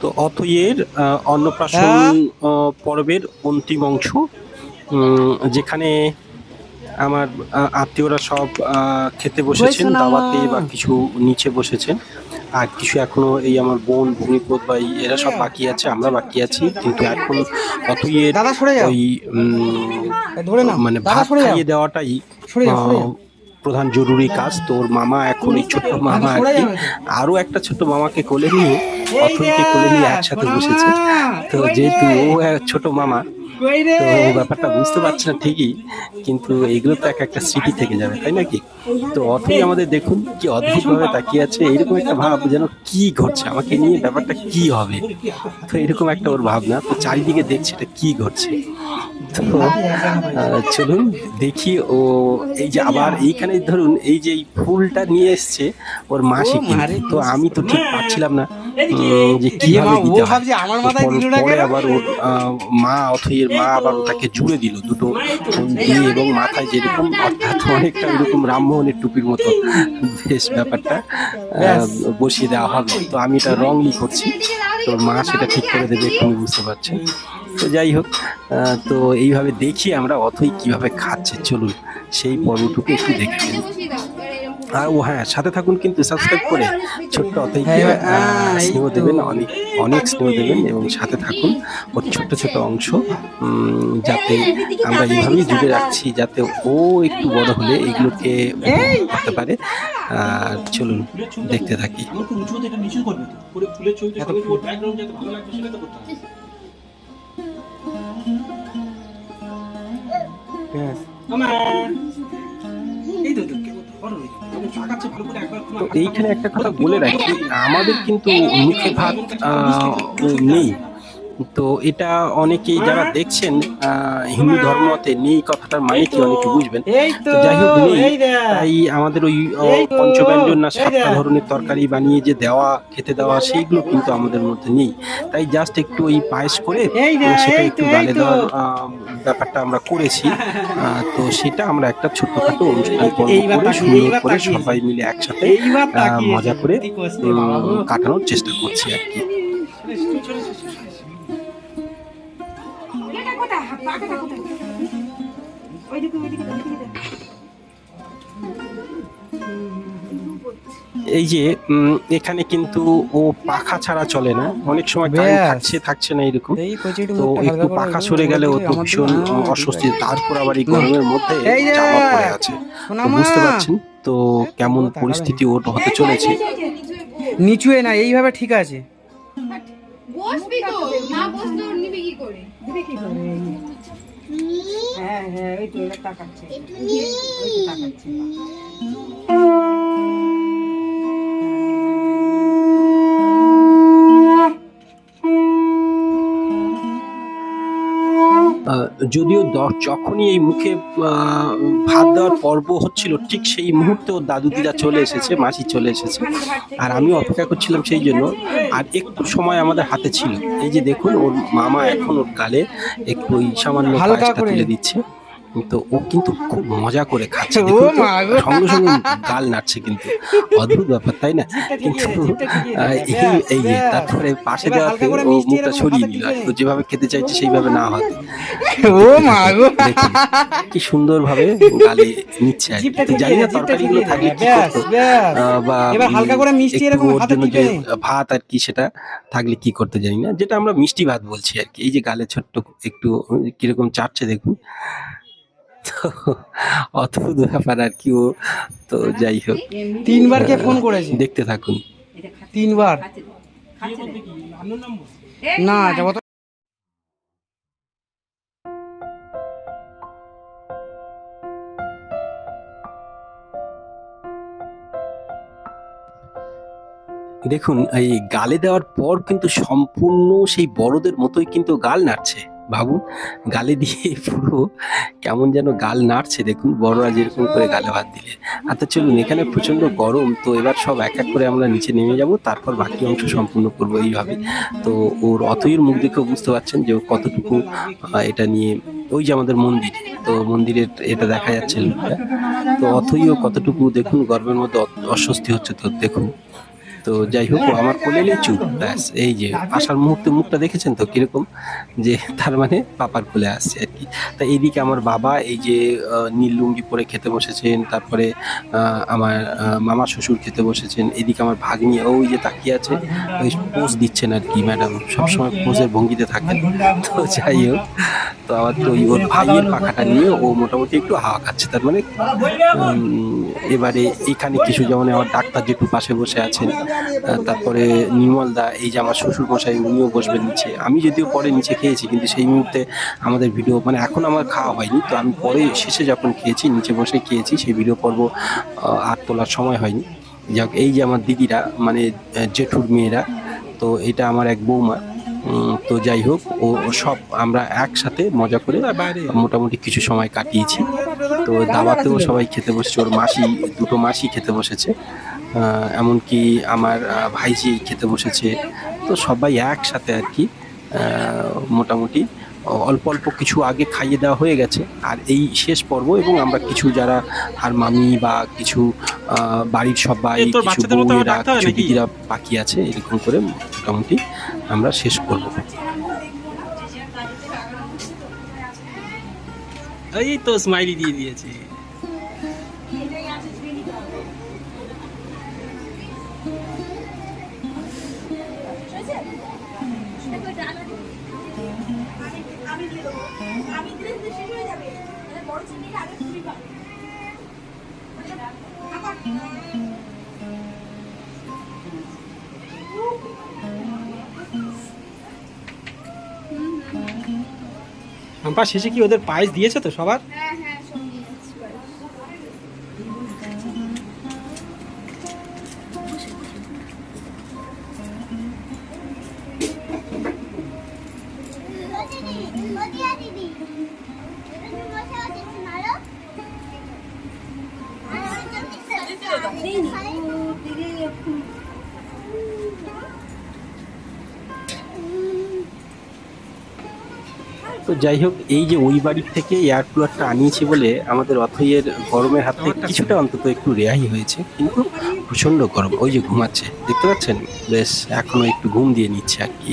তো অথইয়ের আহ, অন্নপ্রাশন পর্বের অন্তিম অংশ যেখানে আমার আত্মীয়রা সব খেতে বসেছেন বসে দাওয়াতে বা কিছু নিচে বসেছেন। আর কিছু এখনও এই আমার বোন ভূমিপত ভাই এরা সব বাকি আছে আমরা বাকি আছি। কিন্তু এখন দাদা ওই মানে ভাত খাইয়ে দেওয়াটাই প্রধান জরুরি কাজ। তোর মামা এখন এই ছোট্ট মামা আর সরে কি আরও একটা ছোট মামাকে কোলে নিয়ে অথইকে কোলে নিয়ে একসাথে বসেছে। তো যেহেতু ও ছোট মামা তো ব্যাপারটা বুঝতে পারছে না ঠিকই কিন্তু এগুলো তো এক একটা স্মৃতি থেকে যাবে তাই নাকি? তো অথই আমাদের দেখুন কি অদ্ভুত ভাবে তাকিয়ে আছে এরকম একটা ভাব যেন কি ঘটছে আমাকে নিয়ে ব্যাপারটা কি হবে? তো এরকম একটা ওর ভাবনা তো চারিদিকে দেখছে এটা কি ঘটছে। তো চলুন দেখি ও এই যে আবার এইখানে ধরুন এই যে ফুলটা নিয়ে এসছে ওর মাসি তো আমি তো ঠিক পাচ্ছিলাম না। মা অথইয়ের মা আবার ওটাকে জুড়ে দিল দুটো দিয়ে এবং মাথায় যেরকম অর্থাৎ অনেকটা ওইরকম রামমোহনের টুপির মতো বেশ ব্যাপারটা বসিয়ে দেওয়া হবে। তো আমি এটা রংলি করছি তো মা সেটা ঠিক করে দেবে একটু বুঝতে পারছেন তো যাই হোক তো এইভাবে দেখি আমরা অথই কীভাবে খাচ্ছে চলুন সেই পর্বটুকু একটু দেখে আর ও হ্যাঁ সাথে থাকুন কিন্তু সাবস্ক্রাইব করে ছোট্ট অথইকে হ্যাঁ, হ্যাঁ, এই স্নেহ দেবেন অনেক অনেক স্নেহ দেবেন এবং সাথে থাকুন ওর ছোট্ট ছোট অংশ যাতে আমরা এইভাবেই জুড়ে রাখছি যাতে ও একটু বড় হলে এগুলোকে করতে পারে। আর চলুন দেখতে থাকি। উঁচু হতে এটা নিচু করবে তো পুরো ফুলের ছবিটা তো এইখানে একটা কথা বলে রাখি আমাদের কিন্তু মুখে ভাত নেই। তো এটা অনেকেই যারা দেখছেন হিন্দু ধর্মতে নেই কথাটার মানে কি অনেকে বুঝবেন। যাই হোক নেই। তাই আমাদের ওই পঞ্চব্যঞ্জন না সাতটা ধরনের তরকারি বানিয়ে যে দেওয়া খেতে দেওয়া সেইগুলো কিন্তু আমাদের মধ্যে নেই। তাই জাস্ট একটু ওই পায়েস করে সেটা একটু গালে দেওয়ার ব্যাপারটা আমরা করেছি। তো সেটা আমরা একটা ছোট্টখাটো অনুষ্ঠান করে সুন্দর করে সবাই মিলে একসাথে মজা করে। কাটানোর চেষ্টা করছি আর কি। পাখাটা কোথায় ওইদিকে ওইদিকে ওইদিকে এই যে এখানে কিন্তু ও পাখা ছাড়া চলে না। অনেক সময় কারেন্ট থাকছে থাকছে না এরকম। তো একটু পাখা সরে গেলে ও তো ভীষণ অস্বস্তি। তারপর আবার এই গরমের মধ্যে জামা পড়ে আছে। বুঝতে পারছেন? তো কেমন পরিস্থিতি ওর হতে চলেছে। নিচুয়ে না এইভাবে ঠিক আছে। বসবি তো না বসলে ওর নিবি কি করে? দিবে কি করে? হ্যাঁ হ্যাঁ ওই তো তাকাচ্ছে। তাকাচ্ছে। যদিও যখনই এই মুখে ভাত দেওয়ার পর্ব হচ্ছিল ঠিক সেই মুহূর্তে ওর দাদু দিদা চলে এসেছে মাসি চলে এসেছে আর আমি অপেক্ষা করছিলাম সেই জন্য আর একটু সময় আমাদের হাতে ছিল এই যে দেখুন ওর মামা এখন ওর গালে একটু ওই সামান্য হালকা করে। দিচ্ছে তো ও কিন্তু খুব মজা করে খাচ্ছে। ও দেখুন সঙ্গে সঙ্গে গাল নাড়ছে কিন্তু। অদ্ভুত ব্যাপার তাই না? কিন্তু এই তারপরে পাশে দেওয়াতে ও মুখটা সরিয়ে নিল তো যেভাবে খেতে চাইছে সেইভাবে না হতে ও মা গো। কি সুন্দর ভাবে গালে নিচ্ছে আর তো জানি না তরকারিগুলো থাকলে কি করতো। বা এবার হালকা করে মিষ্টি এরকম হাতে টিপে ভাত আর কি সেটা থাকলে কি করতে জানি না। যেটা আমরা মিষ্টি ভাত বলছি আর কি। এই যে গালে ছোট্ট একটু কীরকম চাটছে দেখুন। তো অদ্ভুত ব্যাপার আর কি ও তো যাই হোক। তিনবার কে ফোন করেছে? দেখতে থাকুন। তিনবার? না তো দেখুন এই গালে দেওয়ার পর কিন্তু সম্পূর্ণ সেই বড়দের মতোই কিন্তু গাল নাড়ছে। ভাবুন গালে দিয়ে পুরো কেমন যেন গাল নাড়ছে দেখুন, বড়রা যেরকম করে গালে ভাত দিলে। আচ্ছা চলুন, এখানে প্রচণ্ড গরম, তো এবার সব এক এক করে আমরা নিচে নেমে যাব, তারপর বাকি অংশ সম্পূর্ণ করব এইভাবে। তো ওর অতইয়ের মুখ দেখেও বুঝতে পারছেন যে কতটুকু এটা নিয়ে, ওই যে আমাদের মন্দির, তো মন্দিরের এটা দেখা যাচ্ছে লোকটা। তো অথইও কতটুকু দেখুন, গর্বের মধ্যে অস্বস্তি হচ্ছে তো দেখুন। তো যাই হোক আমার কোলে চুপ, ব্যাস, এই যে আসার মুহূর্তে মুখটা দেখেছেন তো কীরকম? যে তার মানে পাপার কোলে আসছে আর কি। তা এইদিকে আমার বাবা, এই যে নীল লুঙ্গি পরে খেতে বসেছেন, তারপরে আমার মামা শ্বশুর খেতে বসেছেন এদিকে আমার ভাগ্নি ওই যে তাকিয়ে আছে, ওই পোজ দিচ্ছেন আর কি, ম্যাডাম, সবসময় পোজের ভঙ্গিতে থাকেন। তো যাই হোক, তো আবার তো ওই ওর ভাইয়ের পাখাটা নিয়ে ও মোটামুটি একটু হাওয়া খাচ্ছে, তার মানে এবারে এখানে কিছু যেমন আমার ডাক্তার জেঠু পাশে বসে আছেন তারপরে নির্মল দা এই যে আমার শ্বশুর মশাই উনিও বসবেন নিচে। আমি যদিও পরে নিচে খেয়েছি, কিন্তু সেই মুহূর্তে আমাদের ভিডিও মানে এখন আমার খাওয়া হয়নি, তো আমি পরে শেষে যখন খেয়েছি, নিচে বসে খেয়েছি, সেই ভিডিও পর্ব আর তোলার সময় হয়নি। যাক, এই যে আমার দিদিরা মানে জেঠুর মেয়েরা, তো এটা আমার এক বৌমা তো যাই হোক, ও সব আমরা একসাথে মজা করে মোটামুটি কিছু সময় কাটিয়েছি। তো দাওয়াতেও সবাই খেতে বসেছে, ওর মাসি, দুটো মাসি খেতে বসেছে। এমনকি আমার ভাইজি খেতে বসেছে। তো সবাই একসাথে আর কি মোটামুটি অল্প অল্প কিছু আগে খাইয়ে দেওয়া হয়ে গেছে। আর এই শেষ পর্ব এবং আমরা কিছু যারা আর মামি বা কিছু বাড়ির সবাই কিছু হয় কিছু দিদিরা বাকি আছে এরকম করে মোটামুটি আমরা শেষ করব। এই তো স্মাইলি দিয়ে দিয়েছে। আম্পা শেষে কি ওদের পায়েস দিয়েছে তো সবার? তো যাই হোক, এই যে ওই বাড়ির থেকে এয়ার কুলারটা আনিয়েছি বলে আমাদের অথইয়ের গরমের হাত থেকে কিছুটা অন্তত একটু রেহাই হয়েছে, কিন্তু প্রচণ্ড গরম, ওই যে ঘুমাচ্ছে, দেখতে পাচ্ছেন? বেশ, এখনও একটু ঘুম দিয়ে নিচ্ছে আর কি।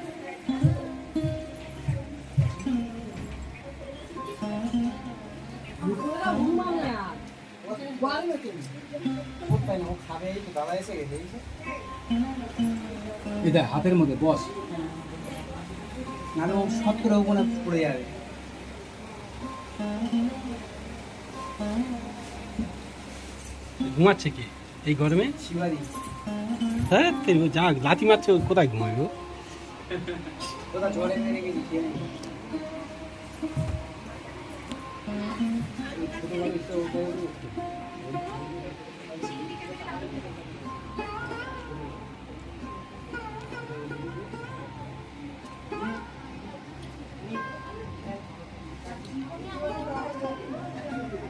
এটা হাতের মধ্যে বস। নাহলে ও করে ওখানে পড়ে যাবে। ঘুমাচ্ছে কে? এই গরমে? শিবারি হ্যাঁ যা লাথি মারছে কোথায় ঘুমাবে ও ওটা জলে মেরে গেছি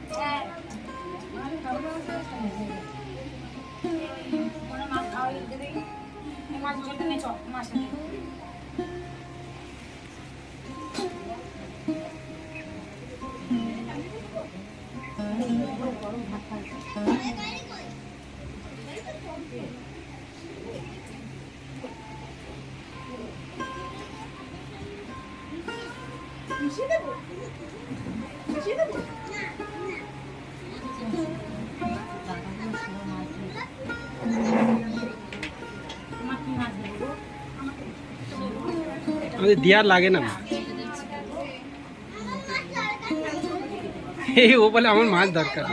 খেয়ে নে। ছোটবেলায় তো ওটাই- আমাদের দেওয়ার লাগে না এই ও বলে আমার মাছ দরকার।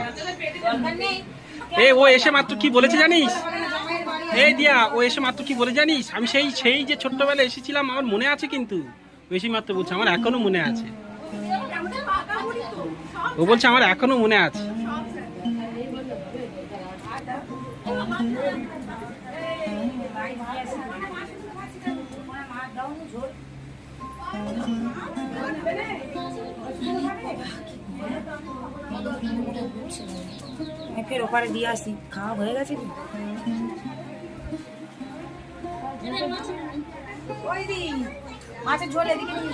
এই ও এসে মাত্র কি বলেছে জানিস? এই দিয়া, ও এসে মাত্র কি বলে জানিস? আমি সেই সেই যে ছোট্টবেলা এসেছিলাম, আমার মনে আছে কিন্তু। বেশি মাত্র বলছে, আমার এখনও মনে আছে। ও বলছে, আমার এখনও মনে আছে। আমি ফের ওপারে দিয়ে আসি। খাওয়া হয়ে গেছে কি? মাছের ঝোল এদিকে নিয়ে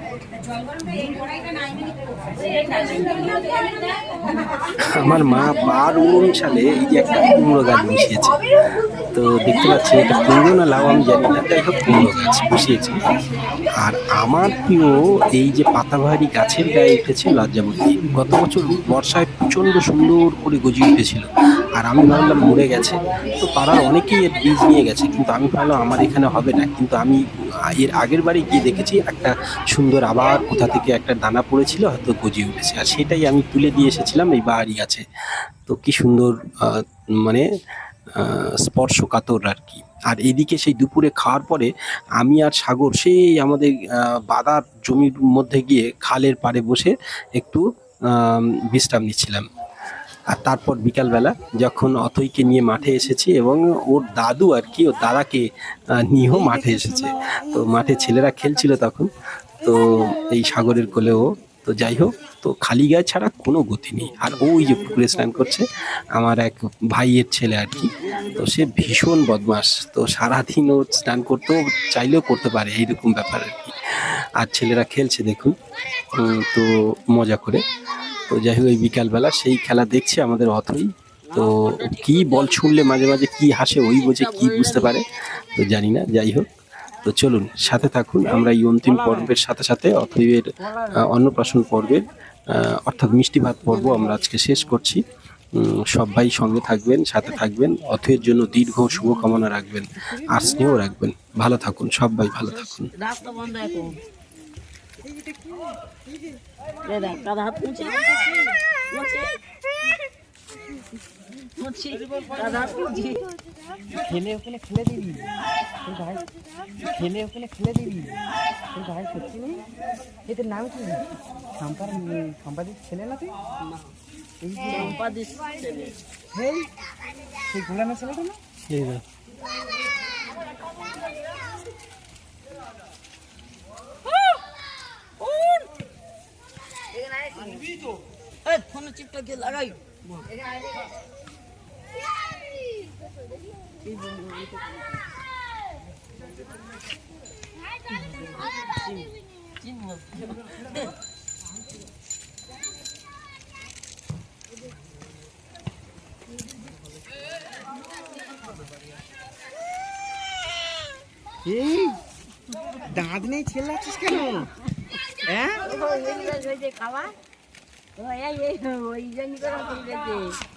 আমার মা বার সালে এই যে একটা কুমড়ো গাছ বসিয়েছে। তো দেখতে পাচ্ছি এটা কুমড়ো না, লাউ, আমি জানি না। হোক, কুমড়ো গাছ বসিয়েছে। আর আমার প্রিয় এই যে পাতাবাহারি গাছের গায়ে উঠেছে লজ্জাবতী। গত বছর বর্ষায় প্রচণ্ড সুন্দর করে গজিয়ে উঠেছিল। আর আমি ভাবলাম মরে গেছে। তো পাড়ার অনেকেই এর বীজ নিয়ে গেছে। কিন্তু আমি ভাবলাম আমার এখানে হবে না। কিন্তু আমি এর আগের বারে গিয়ে দেখেছি একটা সুন্দর আবার কোথা থেকে একটা দানা পড়েছিল, হয়তো গজিয়ে উঠেছে। আর সেটাই আমি তুলে দিয়ে এসেছিলাম, এই বাহারি গাছে তো কি সুন্দর মানে স্পর্শকাতর আর কি। আর এদিকে সেই দুপুরে খাওয়ার পরে আমি আর সাগর সেই আমাদের বাদার জমির মধ্যে গিয়ে খালের পাড়ে বসে একটু বিশ্রাম নিচ্ছিলাম। আর তারপর বিকালবেলা যখন অথইকে নিয়ে মাঠে এসেছি এবং ওর দাদু আর কি, ওর দাদাকে নিয়েও মাঠে এসেছে। তো মাঠে ছেলেরা খেলছিল তখন। তো এই সাগরের কোলেও, তো যাই হোক, তো খালি গায়ে ছাড়া কোনো গতি নেই। আর ওই যে পুকুরে স্নান করছে, আমার এক ভাইয়ের ছেলে আর কি। তো সে ভীষণ বদমাস তো সারাদিন ও স্নান করতেও চাইলেও করতে পারে এইরকম ব্যাপার আর কি। আর ছেলেরা খেলছে দেখুন। তো মজা করে। তো যাই হোক, এই বিকালবেলা সেই খেলা দেখছে আমাদের অথই। তো কি বল ছুঁড়লে মাঝে মাঝে কি হাসে ওই বোঝে কি বুঝতে পারে, তো জানি না, যাই হোক। তো চলুন, সাথে থাকুন। আমরা এই অন্তিম পর্বের সাথে সাথে অথৈবের অন্নপ্রাশন পর্বের অর্থাৎ মিষ্টি ভাত পর্ব আমরা আজকে শেষ করছি। সবাই সঙ্গে থাকবেন, সাথে থাকবেন। অথৈয়ের জন্য দীর্ঘ শুভকামনা রাখবেন, আর স্নেহ রাখবেন। ভালো থাকুন, সবাই ভালো থাকুন। দাদা হাত মুছে মুছে মুছে দাদা হাত মুছে খেলে ওখানে খেলে দিবি তোর ভাই খেলে ওখানে খেলে দিবি তোর ভাই সত্যি নেই এদের নাম কি সম্পার সম্পাদিত ছেলে না তুই সেই গোলামের ছেলেটা না ফোনে চিপটা দিয়ে লাগাই। এই দাঁত নেই ছেলে আছিস কেন? হ্যাঁ? খাওয়া। ওই জন্য করে